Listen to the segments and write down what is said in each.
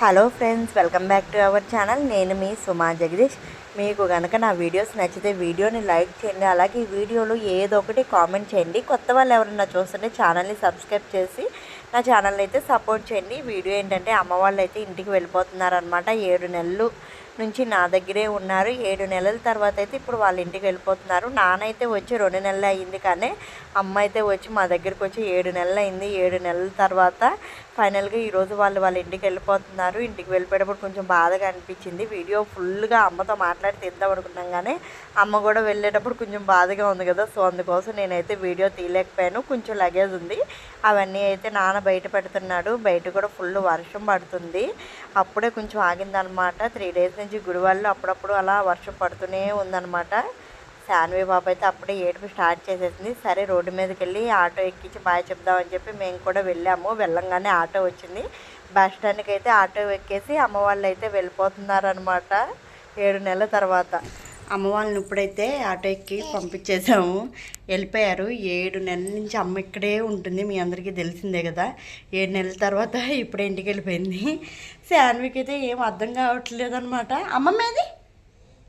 Hello friends welcome back to our channel నేను మీ సుమా జగదీష్. మీకు కనుక నా వీడియోస్ నచ్చితే వీడియోని లైక్ చేయండి. అలాగే ఈ వీడియోలో ఏదో ఒకటి కామెంట్ చేయండి. కొత్త వాళ్ళు ఎవరన్నా చూస్తుంటే ఛానల్ని సబ్స్క్రైబ్ చేసి నా ఛానల్ అయితే సపోర్ట్ చేయండి. వీడియో ఏంటంటే అమ్మ వాళ్ళు అయితే ఇంటికి వెళ్ళిపోతున్నారనమాట ఏడు నెలలు నుంచి నా దగ్గరే ఉన్నారు. ఏడు నెలల తర్వాత అయితే ఇప్పుడు వాళ్ళ ఇంటికి వెళ్ళిపోతున్నారు. నానైతే వచ్చి రెండు నెలలు అయ్యింది కానీ అమ్మ అయితే వచ్చి మా దగ్గరికి వచ్చి ఏడు నెలలు అయింది. ఏడు నెలల తర్వాత ఫైనల్గా ఈరోజు వాళ్ళు వాళ్ళ ఇంటికి వెళ్ళిపోతున్నారు. ఇంటికి వెళ్ళిపోయేటప్పుడు కొంచెం బాధగా అనిపించింది. వీడియో ఫుల్గా అమ్మతో మాట్లాడి తీద్దాం అనుకున్నాం కానీ అమ్మ కూడా వెళ్ళేటప్పుడు కొంచెం బాధగా ఉంది కదా. సో అందుకోసం నేనైతే వీడియో తీయలేకపోయాను. కొంచెం లగేజ్ ఉంది. అవన్నీ అయితే నాన్న బయట పెడుతున్నాడు. బయట కూడా ఫుల్ వర్షం పడుతుంది. అప్పుడే కొంచెం ఆగిందనమాట. త్రీ డేస్ నుంచి గుడివాళ్ళు అప్పుడప్పుడు అలా వర్షం పడుతూనే ఉందన్నమాట. శాన్వి బాబు అయితే అప్పుడే ఏడుపు స్టార్ట్ చేసేసింది. సరే రోడ్డు మీదకి వెళ్ళి ఆటో ఎక్కించి బాయ్ చెప్దామని చెప్పి మేము కూడా వెళ్ళాము. వెళ్ళంగానే ఆటో వచ్చింది. బస్ స్టాండ్కి అయితే ఆటో ఎక్కేసి అమ్మ వాళ్ళు అయితే వెళ్ళిపోతున్నారనమాట ఏడు నెలల తర్వాత. అమ్మ వాళ్ళని ఇప్పుడైతే ఆటో ఎక్కి పంపించేసాము. వెళ్ళిపోయారు. ఏడు నెలల నుంచి అమ్మ ఇక్కడే ఉంటుంది. మీ అందరికీ తెలిసిందే కదా. ఏడు నెలల తర్వాత ఇప్పుడు ఇంటికి వెళ్ళిపోయింది. శాన్వికి అయితే ఏం అర్థం కావట్లేదు అనమాట అమ్మమ్మేది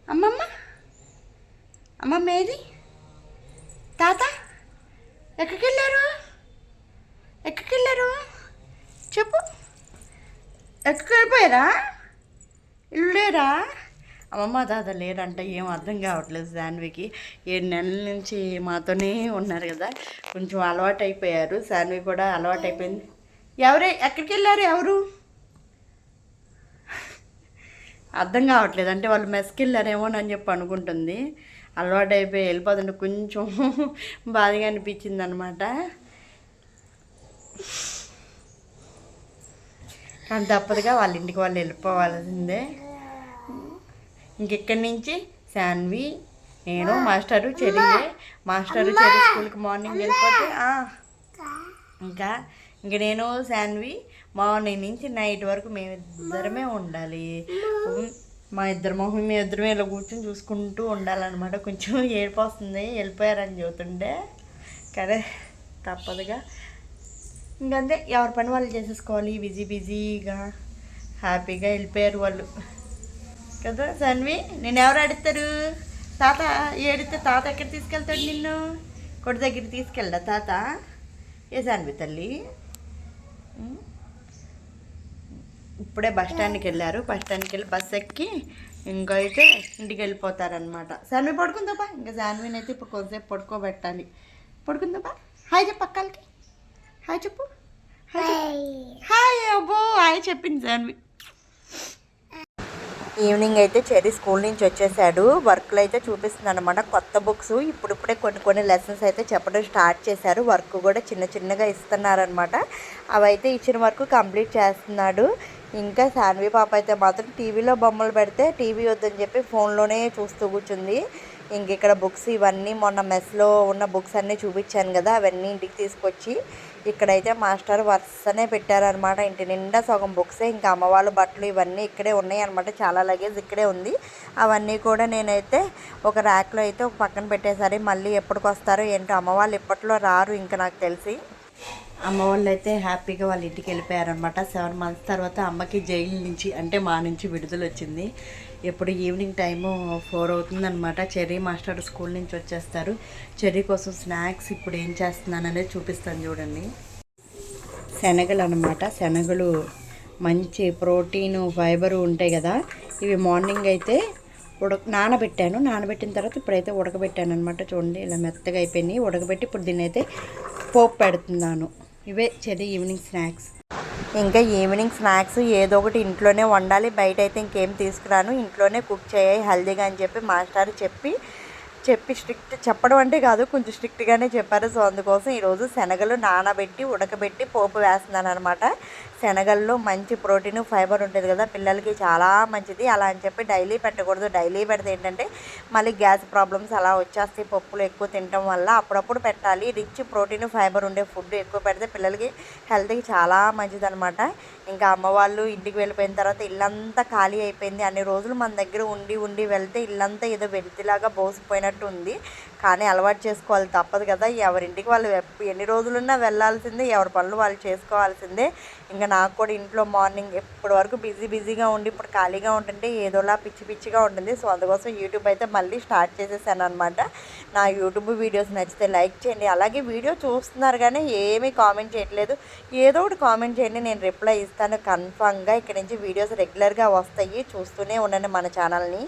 అమ్మమ్మ? అమ్మమ్మ ఏది? తాత? ఎక్కడికి వెళ్ళారు ఎక్కడికి వెళ్ళారు చెప్పు. ఎక్కడికి వెళ్ళిపోయారా? ఇల్లు లేరా అమ్మమ్మ తాత లేరంట ఏం అర్థం కావట్లేదు శాన్వికి. ఏడు నెలల నుంచి మాతోనే ఉన్నారు కదా కొంచెం అలవాటు అయిపోయారు శాన్వి కూడా అలవాటు అయిపోయింది ఎవరే ఎక్కడికి వెళ్ళారు ఎవరు? అర్థం కావట్లేదు. అంటే వాళ్ళు మెస్కి వెళ్ళారేమోనని చెప్పి అనుకుంటుంది. అలవాటు అయిపోయి వెళ్ళిపోతుంటే కొంచెం బాధగా అనిపించింది అనమాట కానీ తప్పదుగా వాళ్ళ ఇంటికి వాళ్ళు వెళ్ళిపోవాల్సిందే. ఇంకెక్కడి నుంచి? శాన్వి నేను మాస్టరు చెరి మాస్టరు చెరి స్కూల్కి మార్నింగ్ వెళ్ళిపోతే ఇంకా? ఇంక? నేను శాన్వి మార్నింగ్ నుంచి నైట్ వరకు మేమిద్దరమే ఉండాలి. మా ఇద్దరు మొహం మీ ఇద్దరమే ఇలా కూర్చొని చూసుకుంటూ ఉండాలన్నమాట. కొంచెం ఏడుపు వస్తుంది వెళ్ళిపోయారని చెబుతుండే కానీ తప్పదుగా. ఇంకంతే. ఎవరి పని వాళ్ళు చేసేసుకోవాలి. బిజీ బిజీగా హ్యాపీగా వెళ్ళిపోయారు వాళ్ళు. కదా సన్వి? నేను ఎవరు అడుగుతారు? తాత ఏడితే తాత ఎక్కడ తీసుకెళ్తాడు నిన్ను? కొడి దగ్గర తీసుకెళ్ళా తాత? ఏ సన్వి తల్లి? ఇప్పుడే బస్ స్టాండ్కి వెళ్ళారు. బస్ స్టాండ్కి వెళ్ళి బస్ ఎక్కి ఇంకా అయితే ఇంటికి వెళ్ళిపోతారనమాట శాన్వి పడుకుందాపా ఇంకా శాన్విని అయితే ఇప్పుడు కొద్దిసేపు పడుకోబెట్టాలి. పడుకుందాపా హాయ్ చెప్పు అక్కలకి. హాయ్ చెప్పు. హాయ్. హాయ్. అబ్బో హాయ్ చెప్పింది శాన్వి ఈవినింగ్ అయితే చెర్రీ స్కూల్ నుంచి వచ్చేసాడు. వర్క్లు అయితే చూపిస్తుంది అనమాట కొత్త బుక్స్ ఇప్పుడిప్పుడే కొన్ని కొన్ని లెసన్స్ అయితే చెప్పడం స్టార్ట్ చేశారు. వర్క్ కూడా చిన్న చిన్నగా ఇస్తున్నారనమాట అవైతే ఇచ్చిన వరకు కంప్లీట్ చేస్తున్నాడు. ఇంకా శాన్వి పాప అయితే మాత్రం టీవీలో బొమ్మలు పెడితే టీవీ వద్దని చెప్పి ఫోన్లోనే చూస్తూ కూర్చుంది. ఇంక ఇక్కడ బుక్స్ ఇవన్నీ మొన్న మెస్లో ఉన్న బుక్స్ అన్నీ చూపించాను కదా అవన్నీ ఇంటికి తీసుకొచ్చి ఇక్కడైతే మాస్టర్ వరుసనే పెట్టారనమాట ఇంటి నిండా సగం బుక్సే ఇంకా అమ్మవాళ్ళ బట్టలు ఇవన్నీ ఇక్కడే ఉన్నాయి అనమాట చాలా లగేజ్ ఇక్కడే ఉంది. అవన్నీ కూడా నేనైతే ఒక ర్యాక్లో అయితే ఒక పక్కన పెట్టేసరి మళ్ళీ ఎప్పటికి వస్తారో ఏంటో అమ్మవాళ్ళు ఇప్పట్లో రారు ఇంకా నాకు తెలిసి. అమ్మ వాళ్ళు అయితే హ్యాపీగా వాళ్ళ ఇంటికి వెళ్ళిపోయారనమాట సెవెన్ మంత్స్ తర్వాత అమ్మకి జైలు నుంచి అంటే మా నుంచి విడుదల వచ్చింది. ఎప్పుడు ఈవినింగ్ టైము ఫోర్ అవుతుందనమాట చెర్రీ మాస్టర్ స్కూల్ నుంచి వచ్చేస్తారు. చెర్రీ కోసం స్నాక్స్ ఇప్పుడు ఏం చేస్తున్నాను అనేది చూపిస్తాను చూడండి. శనగలు అనమాట శనగలు మంచి ప్రోటీన్ ఫైబర్ ఉంటాయి కదా. ఇవి మార్నింగ్ అయితే ఉడక నానబెట్టాను. నానబెట్టిన తర్వాత ఇప్పుడైతే ఉడకబెట్టాను అనమాట చూడండి ఇలా మెత్తగా అయిపోయినాయి. ఉడకబెట్టి ఇప్పుడు దీన్ని అయితే పోపు పెడుతున్నాను. ఇవే చెది ఈవినింగ్ స్నాక్స్ ఇంకా ఈవినింగ్ స్నాక్స్ ఏదో ఒకటి ఇంట్లోనే వండాలి. బయట అయితే ఇంకేం తీసుకురాను. ఇంట్లోనే కుక్ చేయాలి. హెల్దీగా అని చెప్పి మాస్టర్ చెప్పి చెప్పి స్ట్రిక్ట్ చెప్పడం అంటే కాదు కొంచెం స్ట్రిక్ట్గానే చెప్పారు. సో అందుకోసం ఈరోజు శనగలు నానబెట్టి ఉడకబెట్టి పోపు వేస్తున్నాను అనమాట శనగల్లో మంచి ప్రోటీన్ ఫైబర్ ఉంటుంది కదా పిల్లలకి చాలా మంచిది. అలా అని చెప్పి డైలీ పెట్టకూడదు. డైలీ పెడితే ఏంటంటే మళ్ళీ గ్యాస్ ప్రాబ్లమ్స్ అలా వచ్చేస్తాయి. పప్పులు ఎక్కువ తినడం వల్ల అప్పుడప్పుడు పెట్టాలి. రిచ్ ప్రోటీన్ ఫైబర్ ఉండే ఫుడ్ ఎక్కువ పెడితే పిల్లలకి హెల్త్కి చాలా మంచిది అనమాట ఇంకా అమ్మ వాళ్ళు ఇంటికి వెళ్ళిపోయిన తర్వాత ఇల్లంతా ఖాళీ అయిపోయింది. అన్ని రోజులు మన దగ్గర ఉండి ఉండి వెళ్తే ఇల్లంతా ఏదో వెళ్తిలాగా బోసిపోయినట్టు ఉంది కానీ అలవాటు చేసుకోవాలి తప్పదు కదా. ఎవరింటికి వాళ్ళు ఎన్ని రోజులున్నా వెళ్ళాల్సిందే ఎవరి పనులు వాళ్ళు చేసుకోవాల్సిందే. ఇంకా నాకు కూడా ఇంట్లో మార్నింగ్ ఇప్పటి వరకు బిజీ బిజీగా ఉండి ఇప్పుడు ఖాళీగా ఉంటుంటే ఏదోలా పిచ్చి పిచ్చిగా ఉంటుంది. సో అందుకోసం యూట్యూబ్ అయితే మళ్ళీ స్టార్ట్ చేసేసాను అనమాట నా యూట్యూబ్ వీడియోస్ నచ్చితే లైక్ చేయండి. అలాగే వీడియో చూస్తున్నారు కానీ ఏమీ కామెంట్ చేయట్లేదు. ఏదో ఒకటి కామెంట్ చేయండి. నేను రిప్లై ఇస్తాను కన్ఫామ్గా. ఇక్కడ నుంచి వీడియోస్ రెగ్యులర్గా వస్తాయి. చూస్తూనే ఉండండి మన ఛానల్ని.